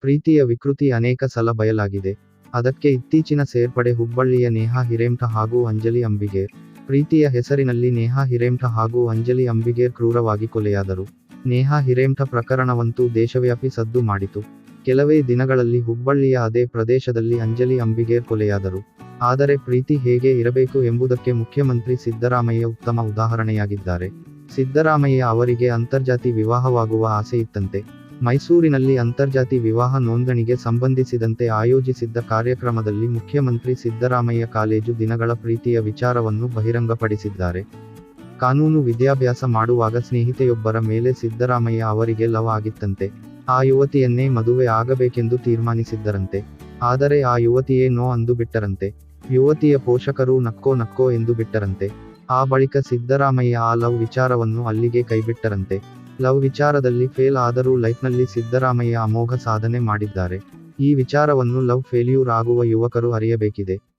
ಪ್ರೀತಿಯ ವಿಕೃತಿ ಅನೇಕ ಸಲ ಬಯಲಾಗಿದೆ. ಅದಕ್ಕೆ ಇತ್ತೀಚಿನ ಸೇರ್ಪಡೆ ಹುಬ್ಬಳ್ಳಿಯ ನೇಹಾ ಹಿರೇಮ್ಠ ಹಾಗೂ ಅಂಜಲಿ ಅಂಬಿಗೇರ್. ಪ್ರೀತಿಯ ಹೆಸರಿನಲ್ಲಿ ನೇಹಾ ಹಿರೇಮಠ ಹಾಗೂ ಅಂಜಲಿ ಅಂಬಿಗೇರ್ ಕ್ರೂರವಾಗಿ ಕೊಲೆಯಾದರು. ನೇಹಾ ಹಿರೇಮ್ಠ ಪ್ರಕರಣವಂತೂ ದೇಶವ್ಯಾಪಿ ಸದ್ದು ಮಾಡಿತು. ಕೆಲವೇ ದಿನಗಳಲ್ಲಿ ಹುಬ್ಬಳ್ಳಿಯ ಅದೇ ಪ್ರದೇಶದಲ್ಲಿ ಅಂಜಲಿ ಅಂಬಿಗೇರ್ ಕೊಲೆಯಾದರು. ಆದರೆ ಪ್ರೀತಿ ಹೇಗೆ ಇರಬೇಕು ಎಂಬುದಕ್ಕೆ ಮುಖ್ಯಮಂತ್ರಿ ಸಿದ್ದರಾಮಯ್ಯ ಉತ್ತಮ ಉದಾಹರಣೆಯಾಗಿದ್ದಾರೆ. ಸಿದ್ದರಾಮಯ್ಯ ಅವರಿಗೆ ಅಂತರ್ಜಾತಿ ವಿವಾಹವಾಗುವ ಆಸೆ ಇತ್ತಂತೆ. ಮೈಸೂರಿನಲ್ಲಿ ಅಂತರ್ಜಾತಿ ವಿವಾಹ ನೋಂದಣಿಗೆ ಸಂಬಂಧಿಸಿದಂತೆ ಆಯೋಜಿಸಿದ್ದ ಕಾರ್ಯಕ್ರಮದಲ್ಲಿ ಮುಖ್ಯಮಂತ್ರಿ ಸಿದ್ದರಾಮಯ್ಯ ಕಾಲೇಜು ದಿನಗಳ ಪ್ರೀತಿಯ ವಿಚಾರವನ್ನು ಬಹಿರಂಗಪಡಿಸಿದ್ದಾರೆ. ಕಾನೂನು ವಿದ್ಯಾಭ್ಯಾಸ ಮಾಡುವಾಗ ಸ್ನೇಹಿತೆಯೊಬ್ಬರ ಮೇಲೆ ಸಿದ್ದರಾಮಯ್ಯ ಅವರಿಗೆ ಲವ್ ಆಗಿತ್ತಂತೆ. ಆ ಯುವತಿಯನ್ನೇ ಮದುವೆ ಆಗಬೇಕೆಂದು ತೀರ್ಮಾನಿಸಿದ್ದರಂತೆ. ಆದರೆ ಆ ಯುವತಿಯೇ ನೋ ಅಂದು ಬಿಟ್ಟರಂತೆ ಯುವತಿಯ ಪೋಷಕರು ನಕ್ಕೋ ನಕ್ಕೋ ಎಂದು ಬಿಟ್ಟರಂತೆ ಆ ಬಳಿಕ ಸಿದ್ದರಾಮಯ್ಯ ಆ ಲವ್ ವಿಚಾರವನ್ನು ಅಲ್ಲಿಗೆ ಕೈಬಿಟ್ಟರಂತೆ. ಲವ್ ವಿಚಾರದಲ್ಲಿ ಫೇಲ್ ಆದರೂ ಲೈಫ್ನಲ್ಲಿ ಸಿದ್ದರಾಮಯ್ಯ ಅಮೋಘ ಸಾಧನೆ ಮಾಡಿದ್ದಾರೆ. ಈ ವಿಚಾರವನ್ನು ಲವ್ ಫೇಲ್ಯೂರ್ ಆಗುವ ಯುವಕರು ಅರಿಯಬೇಕಿದೆ.